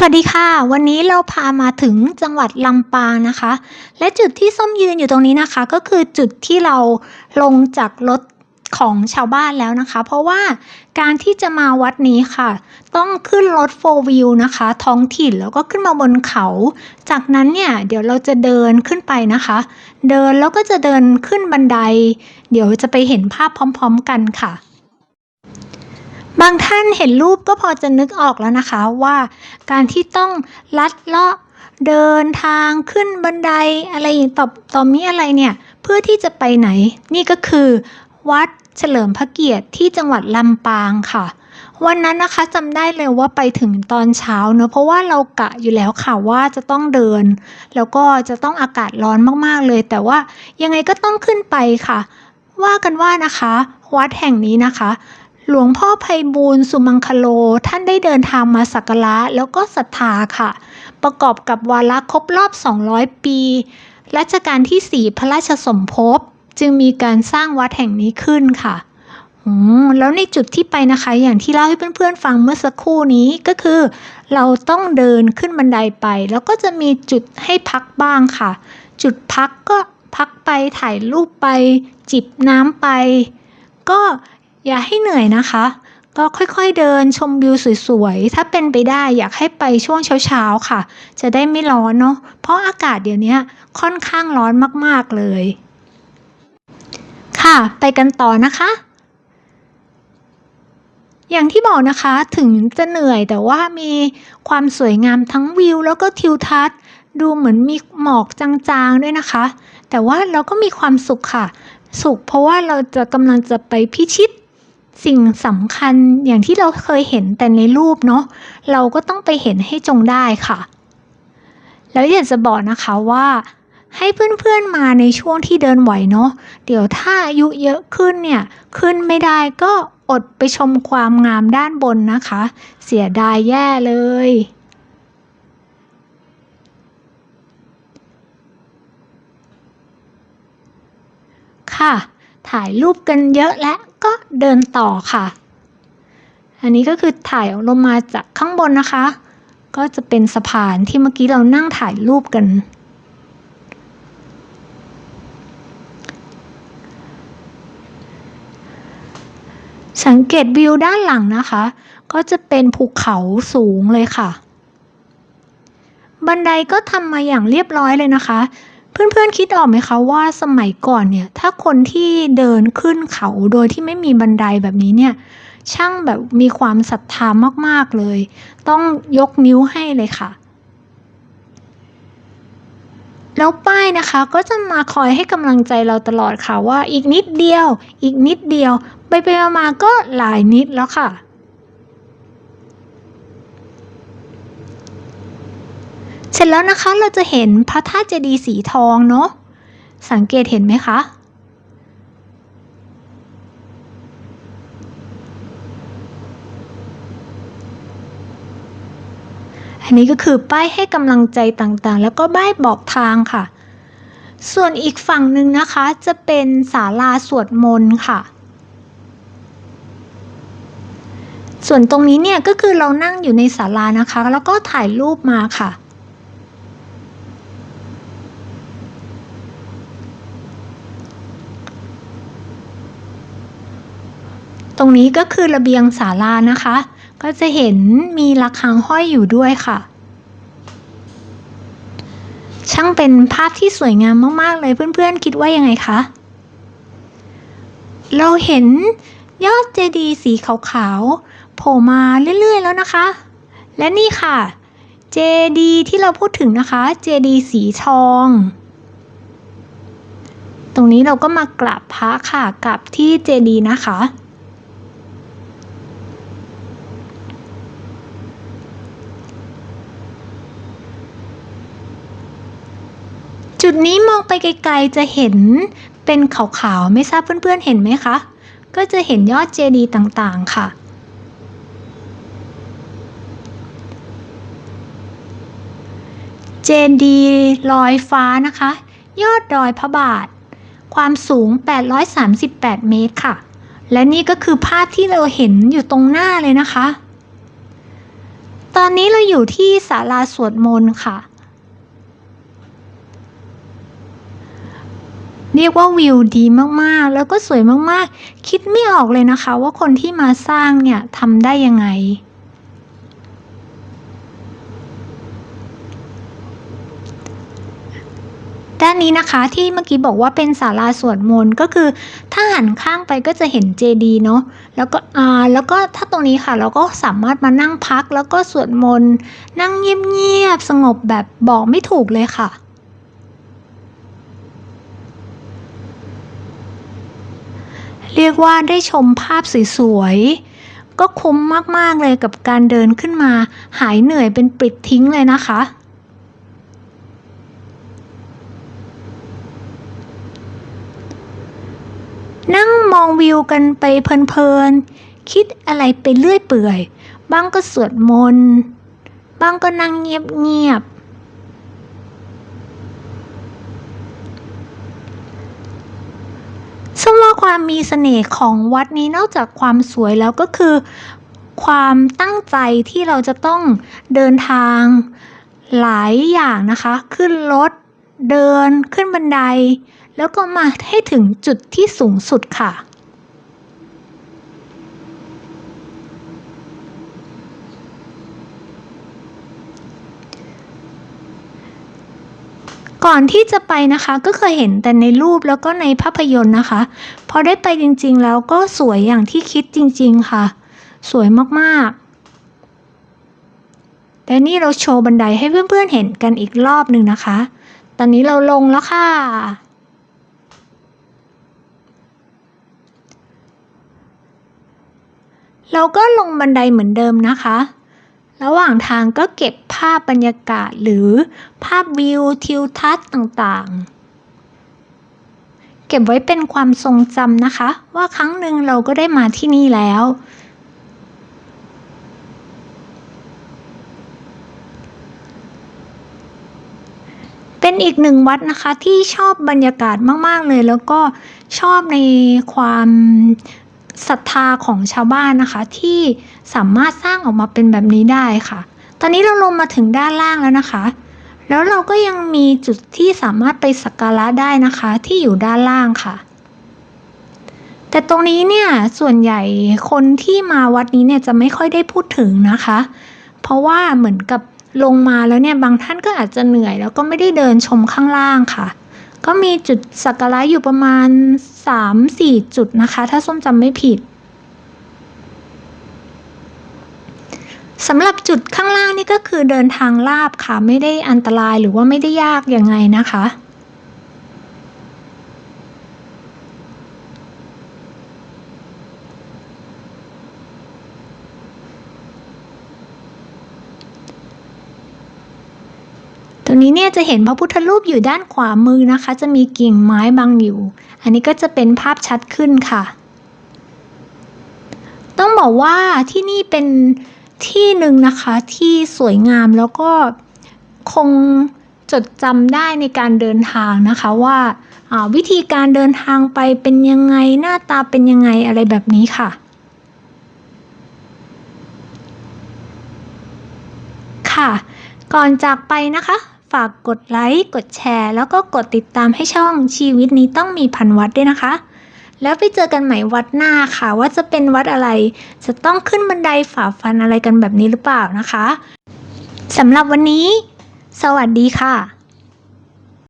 สวัสดีค่ะ วันนี้เราพามาถึงจังหวัดลำปางนะคะ และจุดที่ส้มยืนอยู่ตรงนี้นะคะ ก็คือจุดที่เราลงจากรถของชาวบ้านแล้วนะคะ เพราะว่าการที่จะมาวัดนี้ค่ะ ต้องขึ้นรถโฟวิวนะคะ ท้องถิ่นแล้วก็ขึ้นมาบนเขา จากนั้นเนี่ย เดี๋ยวเราจะเดินขึ้นไปนะคะ เดินแล้วก็จะเดินขึ้นบันได เดี๋ยวจะไปเห็นภาพพร้อม ๆ กันค่ะ บางท่านเห็นรูปก็พอจะนึกออกแล้วนะคะว่าการที่ต้องลัดเลาะเดินทางขึ้นบันไดอะไรต่อต่อมีอะไรเนี่ย เพื่อที่จะไปไหน นี่ก็คือวัดเฉลิมพระเกียรติที่จังหวัดลำปางค่ะ วันนั้นนะคะจำได้เลยว่าไปถึงตอนเช้าเนอะเพราะว่าเรากะอยู่แล้วค่ะว่าจะต้องเดิน แล้วก็จะต้องอากาศร้อนมากๆเลย แต่ว่ายังไงก็ต้องขึ้นไปค่ะ ว่ากันว่านะคะ วัดแห่งนี้นะคะ หลวงพ่อไพบูลสุมังคโลท่านได้เดินทางมาสักการะแล้วก็ศรัทธาค่ะ ประกอบกับวาระครบรอบ 200 ปีรัชกาลที่ 4 พระราชสมภพจึงมีการสร้างวัดแห่งนี้ขึ้นค่ะอืมแล้วในจุดที่ไปนะคะ อย่างที่เล่าให้เพื่อนๆฟังเมื่อสักครู่นี้ก็คือ เราต้องเดินขึ้นบันไดไป แล้วก็จะมีจุดให้พักบ้างค่ะ จุดพักก็พักไปถ่ายรูปไป จิบน้ำไป ก็ อย่าให้เหนื่อยนะคะ ก็ค่อยๆเดินชมวิวสวยๆ ถ้าเป็นไปได้อยากให้ไปช่วงเช้าๆค่ะ จะได้ไม่ร้อนเนาะ เพราะอากาศเดี๋ยวนี้ค่อนข้างร้อนมากๆเลย ค่ะ ไปกันต่อนะคะอย่างที่บอกนะคะถึงจะเหนื่อยแต่ว่ามีความสวยงามทั้งวิวแล้วก็ทิวทัศน์ ดูเหมือนมีหมอกจางๆด้วยนะคะ แต่ว่าเราก็มีความสุขค่ะ สุขเพราะว่าเราจะกำลังจะไปพิชิต สิ่งสำคัญอย่างที่เราเคยเห็นแต่ในรูปเนาะเราก็ต้องไปเห็นให้จงได้ค่ะ แล้วอยากจะบอกนะคะว่า ให้เพื่อนๆมาในช่วงที่เดินไหวเนาะเดี๋ยวถ้าอายุเยอะขึ้นเนี่ยขึ้นไม่ได้ก็อดไปชมความงามด้านบนนะคะ เสียดายแย่เลย ค่ะ ถ่ายรูปกันเยอะและก็เดินต่อค่ะ อันนี้ก็คือถ่ายลงมาจากข้างบนนะคะ ก็จะเป็นสะพานที่เมื่อกี้เรานั่งถ่ายรูปกัน สังเกตวิวด้านหลังนะคะ ก็จะเป็นภูเขาสูงเลยค่ะ บันไดก็ทำมาอย่างเรียบร้อยเลยนะคะ เพื่อนๆคิดออกไหมคะว่าสมัยก่อนเนี่ยถ้าคนที่เดินขึ้นเขาโดยที่ไม่มีบันไดแบบนี้เนี่ยช่างแบบมีความศรัทธามากๆเลย ต้องยกนิ้วให้เลยค่ะ แล้วป้ายนะคะก็จะมาคอยให้กำลังใจเราตลอดค่ะว่าอีกนิดเดียว อีกนิดเดียว ไปไปมาๆก็หลายนิดแล้วค่ะ สร็จแล้วนะคะเราจะเห็นพระธาตุเจดีย์สีทองเนาะสังเกตเห็นไหมคะ อันนี้ก็คือป้ายให้กำลังใจต่างๆ แล้วก็ป้ายบอกทางค่ะ ส่วนอีกฝั่งหนึ่งนะคะจะเป็นศาลาสวดมนต์ค่ะส่วนตรงนี้เนี่ยก็คือเรานั่งอยู่ในศาลานะคะ แล้วก็ถ่ายรูปมาค่ะ ตรงนี้ก็คือระเบียงศาลานะคะ ก็จะเห็นมีระฆังห้อยอยู่ด้วยค่ะ ช่างเป็นภาพที่สวยงามมากๆเลยเพื่อนๆ คิดว่ายังไงคะ เราเห็นยอดเจดีย์สีขาวๆโผล่มาเรื่อยๆแล้วนะคะ และนี่ค่ะ เจดีย์ที่เราพูดถึงนะคะ เจดีย์สีทองตรงนี้เราก็มากราบพระค่ะกราบที่เจดีย์นะคะ จุดนี้มองไปไกลๆจะเห็นเป็นขาวๆ ไม่ทราบเพื่อนๆเห็นไหมคะ ก็จะเห็นยอดเจดีย์ต่างๆค่ะ เจดีย์ลอยฟ้านะคะ ยอดดอยพระบาท ความสูง 838 เมตรค่ะ และนี่ก็คือภาพที่เราเห็นอยู่ตรงหน้าเลยนะคะตตอนนี้เราอยู่ที่ศาลาสวดมนต์ค่ะ เรียกว่าวิวดีมากๆ แล้วก็สวยมากๆ คิดไม่ออกเลยนะคะ ว่าคนที่มาสร้างเนี่ยทำได้ยังไงด้านนี้นะคะที่เมื่อกี้บอกว่าเป็นศาลาสวดมนต์ก็คือถ้าหันข้างไปก็จะเห็นเจดีเนาะแล้วก็อ่าแล้วก็ถ้าตรงนี้ค่ะ เราก็สามารถมานั่งพักแล้วก็สวดมนต์นั่งเงียบๆสงบแบบบอกไม่ถูกเลยค่ะ เรียกว่าได้ชมภาพสวยๆ ก็คุ้มมากๆเลยกับการเดินขึ้นมา หายเหนื่อยเป็นปลิดทิ้งเลยนะคะ นั่งมองวิวกันไปเพลินๆ คิดอะไรไปเรื่อยเปื่อย บ้างก็สวดมนต์บ้างก็นั่งเงียบๆซึ่งว่า ความมีเสน่ห์ของวัดนี้นอกจากความสวยแล้วก็คือ ความตั้งใจที่เราจะต้องเดินทางหลายอย่างนะคะ ขึ้นรถเดินขึ้นบันได แล้วก็มาให้ถึงจุดที่สูงสุดค่ะ ก่อนที่จะไปนะคะ ก็เคยเห็นแต่ในรูปแล้วก็ในภาพยนตร์นะคะ พอได้ไปจริงๆ แล้วก็สวยอย่างที่คิดจริงๆค่ะ สวยมากๆ แต่นี่เราโชว์บันไดให้เพื่อนๆเห็นกันอีกรอบหนึ่งนะคะ ตอนนี้เราลงแล้วค่ะ เราก็ลงบันไดเหมือนเดิมนะคะ ระหว่างทางก็เก็บภาพบรรยากาศหรือภาพวิวทิวทัศน์ต่างๆ เก็บไว้เป็นความทรงจำนะคะ ว่าครั้งหนึ่งเราก็ได้มาที่นี่แล้ว เป็นอีกหนึ่งวัดนะคะที่ชอบบรรยากาศมาก ๆ เลยแล้วก็ชอบในความ ศรัทธาของชาวบ้านนะคะ ที่สามารถสร้างออกมาเป็นแบบนี้ได้ค่ะ ตอนนี้เราลงมาถึงด้านล่างแล้วนะคะ แล้วเราก็ยังมีจุดที่สามารถไปสักการะได้นะคะ ที่อยู่ด้านล่างค่ะ แต่ตรงนี้เนี่ยส่วนใหญ่คนที่มาวัดนี้เนี่ยจะไม่ค่อยได้พูดถึงนะคะ เพราะว่าเหมือนกับลงมาแล้วเนี่ยบางท่านก็อาจจะเหนื่อย แล้วก็ไม่ได้เดินชมข้างล่างค่ะ ก็มีจุดสักการะอยู่ประมาณ 3-4 จุดนะคะ ถ้าส้มจำไม่ผิดสำหรับจุดข้างล่างนี่ก็คือเดินทางลาบค่ะ ไม่ได้อันตรายหรือว่าไม่ได้ยากยังไงนะคะ นี้เนี่ยจะเห็นพระพุทธรูปอยู่ด้านขวามือนะคะ จะมีกิ่งไม้บังอยู่ อันนี้ก็จะเป็นภาพชัดขึ้นค่ะ ต้องบอกว่าที่นี่เป็นที่หนึ่งนะคะที่สวยงามแล้วก็คงจดจำได้ในการเดินทางนะคะว่าาวิธีการเดินทางไปเป็นยังไงหน้าตาเป็นยังไงอะไรแบบนี้ค่ะ ค่ะ ก่อนจากไปนะคะ ฝากกดไลค์ กดแชร์ แล้วก็กดติดตามให้ช่องชีวิตนี้ต้องมีพันวัดด้วยนะคะ แล้วไปเจอกันใหม่วัดหน้าค่ะว่าจะเป็นวัดอะไร จะต้องขึ้นบันไดฝ่าฟันอะไรกันแบบนี้หรือเปล่านะคะสำหรับวันนี้ สวัสดีค่ะ